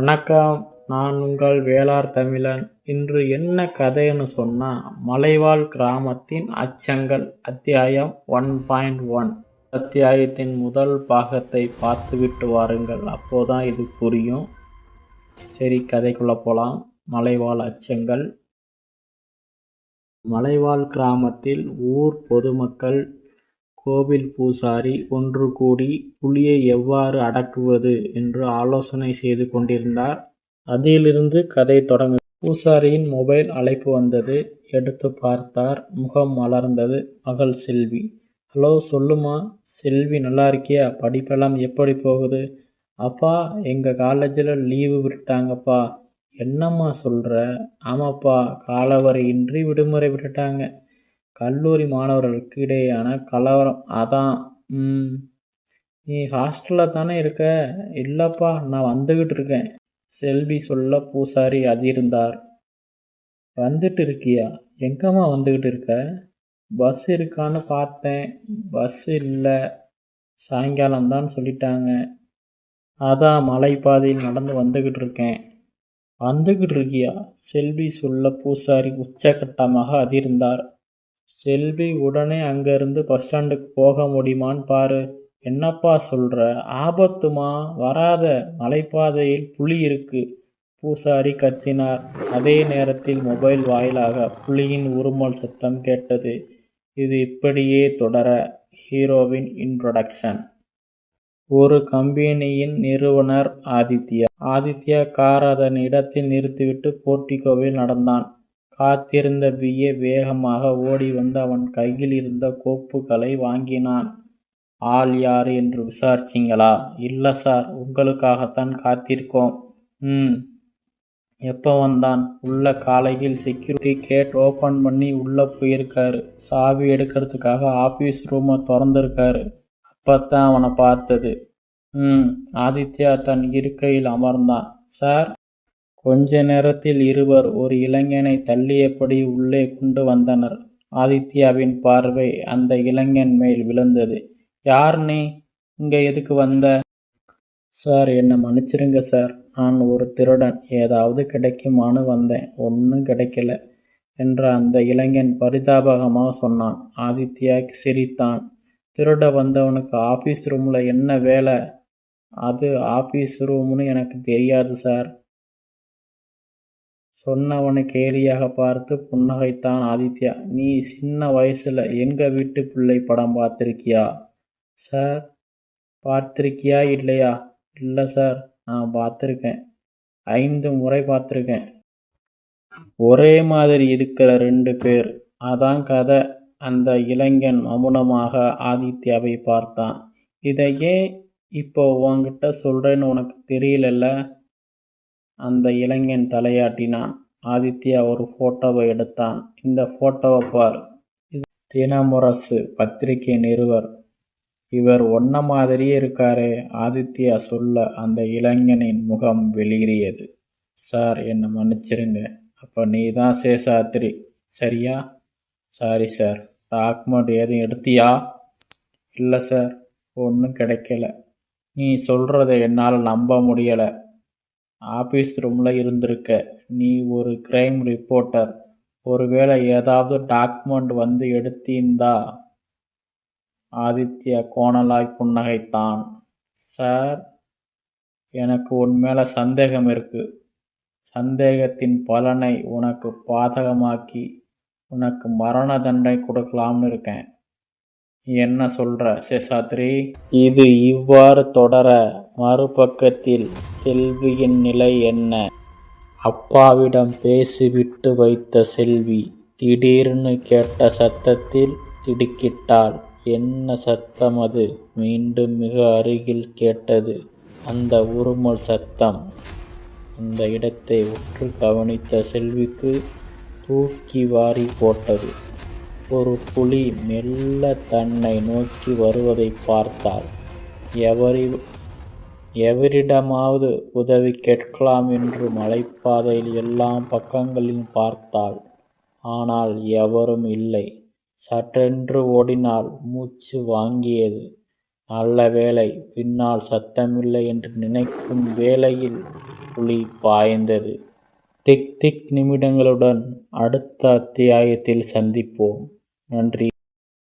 வணக்கம். நான் உங்கள் வேளார் தமிழன். இன்று என்ன கதைன்னு சொன்னால் மலைவாழ் கிராமத்தின் அச்சங்கள். அத்தியாயம் ஒன் பாயிண்ட் ஒன். அத்தியாயத்தின் முதல் பாகத்தை பார்த்துவிட்டு வாருங்கள். அப்போதான் இது புரியும். சரி கதைக்குள்ளே போகலாம் மலைவாழ் அச்சங்கள். மலைவாழ் கிராமத்தில் ஊர் பொதுமக்கள் கோவில் பூசாரி ஒன்று கூடி புலியை எவ்வாறு அடக்குவது என்று ஆலோசனை செய்து கொண்டிருந்தார். அதிலிருந்து கதை தொடங்கு. பூசாரியின் மொபைல் அழைப்பு வந்தது. எடுத்து பார்த்தார். முகம் மலர்ந்தது. மகள் செல்வி. ஹலோ சொல்லுமா? செல்வி நல்லா இருக்கியா? படிப்பெல்லாம் எப்படி போகுது? அப்பா எங்கள் காலேஜில் லீவு விட்டுட்டாங்கப்பா. என்னம்மா சொல்கிற ஆமாப்பா காலவரையின்றி விடுமுறை விட்டுட்டாங்க. கல்லூரி மாணவர்களுக்கு இடையேயான கலவரம். அதான் ம். நீ ஹாஸ்டலில் தானே இருக்க? இல்லைப்பா நான் வந்துக்கிட்டு இருக்கேன். செல்வி சொல்ல பூசாரி அதிர்ந்தார். வந்துட்டு இருக்கியா? எங்கம்மா வந்துக்கிட்டு இருக்க? பஸ் இருக்கான்னு பார்த்தேன். பஸ் இல்லை. சாயங்காலம் தான் சொல்லிட்டாங்க. அதான் மலைப்பாதையில் நடந்து வந்துக்கிட்டு இருக்கேன். வந்துக்கிட்டு இருக்கியா? செல்வி சொல்ல பூசாரி உச்சகட்டமாக அதிர்ந்தார். செல்வி உடனே அங்கேருந்து பஸ் ஸ்டாண்டுக்கு போக முடியுமான்னு பாரு. என்னப்பா சொல்கிற ஆபத்துமா? வராத. மலைப்பாதையில் புலி இருக்கு. பூசாரி கத்தினார். அதே நேரத்தில் மொபைல் வாயிலாக புலியின் உருமல் சத்தம் கேட்டது. இது இப்படியே தொடர. ஹீரோவின் இன்ட்ரொடக்ஷன் ஒரு கம்பெனியின் நிறுவனர் ஆதித்யா. ஆதித்யா கார் அதன் இடத்தில் நிறுத்திவிட்டு போர்ட்டிகோவில் நடந்தான். காத்திருந்த பிஏ வேகமாக ஓடி வந்து அவன் கையில் இருந்த கோப்புகளை வாங்கினான். ஆள் யாரு என்று விசாரிச்சிங்களா? இல்ல சார். உங்களுக்காகத்தான் காத்திருக்கோம். ம். எப்ப வந்தான்? உள்ள காலையில் செக்யூரிட்டி கேட் ஓபன் பண்ணி உள்ள போயிருக்காரு. சாவி எடுக்கிறதுக்காக ஆபீஸ் ரூமை திறந்திருக்காரு. அப்பத்தான் அவனை பார்த்தது. ம். ஆதித்யா தன் இருக்கையில் அமர்ந்தான். சார் கொஞ்ச நேரத்தில் இருவர் ஒரு இளைஞனை தள்ளியபடி உள்ளே கொண்டு வந்தனர். ஆதித்யாவின் பார்வை அந்த இளைஞன் மேல் விழுந்தது. யார் நீ? இங்க எதுக்கு வந்த? சார் என்னை மன்னிச்சிருங்க சார். நான் ஒரு திருடன். ஏதாவது கிடைக்குமான்னு வந்தேன். ஒன்றும் கிடைக்கல என்று அந்த இளைஞன் பரிதாபகமாக சொன்னான். ஆதித்யா சிரித்தான். திருட வந்தவனுக்கு ஆபீஸ் ரூம்ல என்ன வேலை? அது ஆபீஸ் ரூம்னு எனக்கு தெரியாது சார். சொன்னவனை கேலியாக பார்த்து புன்னகைத்தான் ஆதித்யா. நீ சின்ன வயசுல எங்க வீட்டு பிள்ளை படம் பார்த்திருக்கியா? சார் பார்த்திருக்கியா இல்லையா? இல்லை சார் நான் பார்த்துருக்கேன். ஐந்து முறை பார்த்துருக்கேன். ஒரே மாதிரி இருக்கிற ரெண்டு பேர். அதான் கதை. அந்த இளைஞன் மௌனமாக ஆதித்யாவை பார்த்தான். இதையே ஏன் இப்போ உன்கிட்ட சொல்றேன்னு உனக்கு தெரியலல்ல? அந்த இளைஞன் தலையாட்டினான். ஆதித்யா ஒரு ஃபோட்டோவை எடுத்தான். இந்த ஃபோட்டோவை பார். இது தினமுரசு பத்திரிகை நிறுவர் இவர் ஒன்ன மாதிரியே இருக்காரே. ஆதித்யா சொல்ல அந்த இளைஞனின் முகம் வெளியேறியது. சார் என்னை மன்னிச்சிருங்க. நீ தான் சேஷாத்திரி சரியா? Sorry sir. டாக்குமெண்ட் எதுவும் எடுத்தியா? இல்லை சார். ஒன்றும் கிடைக்கல. நீ சொல்கிறத என்னால் நம்ப முடியலை ஆபீஸ் ரூமில் இருந்திருக்க. நீ ஒரு கிரைம் ரிப்போர்ட்டர். ஒருவேளை ஏதாவது டாக்குமெண்ட் வந்து எடுத்தீந்தா? ஆதித்யா கோணலாய் புன்னகைத்தான். சார் எனக்கு உன் மேலே சந்தேகம் இருக்கு. சந்தேகத்தின் பலனை உனக்கு பாதகமாக்கி உனக்கு மரண தண்டனை கொடுக்கலாம்னு இருக்கேன். என்ன சொல்கிற சேஷாத்ரி? இது இவ்வாறு தொடர மறுபக்கத்தில் செல்வியின் நிலை என்ன? அப்பாவிடம் பேசிவிட்டு வைத்த செல்வி திடீர்னு கேட்ட சத்தத்தில் திடுக்கிட்டாள். என்ன சத்தம் அது? மீண்டும் மிக அருகில் கேட்டது அந்த உருமல் சத்தம். அந்த இடத்தை உற்று கவனித்த செல்விக்கு தூக்கி வாரி போட்டது. ஒரு புலி மெல்ல தன்னை நோக்கி வருவதை பார்த்தாள். எவரி எவரிடமாவது உதவி கேட்கலாம் என்று மலைப்பாதையில் எல்லாம் பக்கங்களிலும் பார்த்தாள். ஆனால் எவரும் இல்லை. சட்டென்று ஓடினால் மூச்சு வாங்கியது. நல்ல வேளை பின்னால் சத்தமில்லை என்று நினைக்கும் வேளையில் புலி பாய்ந்தது. திக் திக் நிமிடங்களுடன் அடுத்த அத்தியாயத்தில் சந்திப்போம். நன்றி.